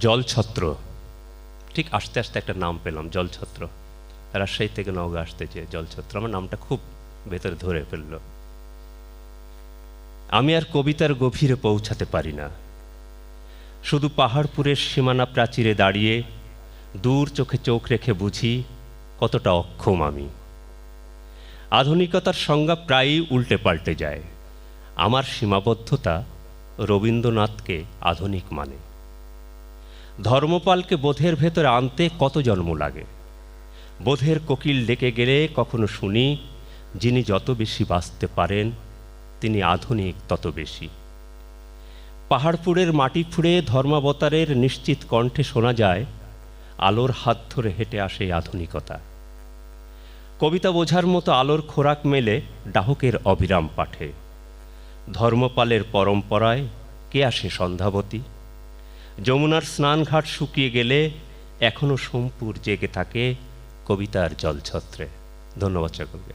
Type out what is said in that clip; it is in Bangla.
জলছত্র। ঠিক আস্তে আস্তে একটা নাম পেলাম, জলছত্র। রাজশাহী থেকে নওগাঁ আসতে চেয়ে জলছত্র, আমার নামটা খুব ভেতরে ধরে ফেলল। আমি আর কবিতার গভীরে পৌঁছাতে পারি না। শুধু পাহাড়পুরের সীমানা প্রাচীরে দাঁড়িয়ে দূর চোখে চোখ রেখে বুঝি কতটা অক্ষম আমি। আধুনিকতার সংজ্ঞা প্রায়ই উল্টে পাল্টে যায়। আমার সীমাবদ্ধতা রবীন্দ্রনাথকে আধুনিক মানে। ধর্মপালকে বোধের ভেতরে আনতে কত জন্ম লাগে? বোধের কোকিল ডেকে গেলে কখনো শুনি, যিনি যত বেশি বাঁচতে পারেন, তিনি আধুনিক তত বেশি। পাহাড়পুরের মাটি ফুঁড়ে ধর্মাবতারের নিশ্চিত কণ্ঠে শোনা যায়, আলোর হাত ধরে হেঁটে আসে আধুনিকতা। কবিতা বোঝার মতো আলোর খোরাক মেলে ডাহকের অবিরাম পাঠে। ধর্মপালের পরম্পরায় কে আসে সন্ধ্যাবতী? যমুনার স্নানঘাট শুকিয়ে গেলে এখনও সোমপুর জেগে থাকে কবিতার জলছত্রে। ধন্যবাদ সকলকে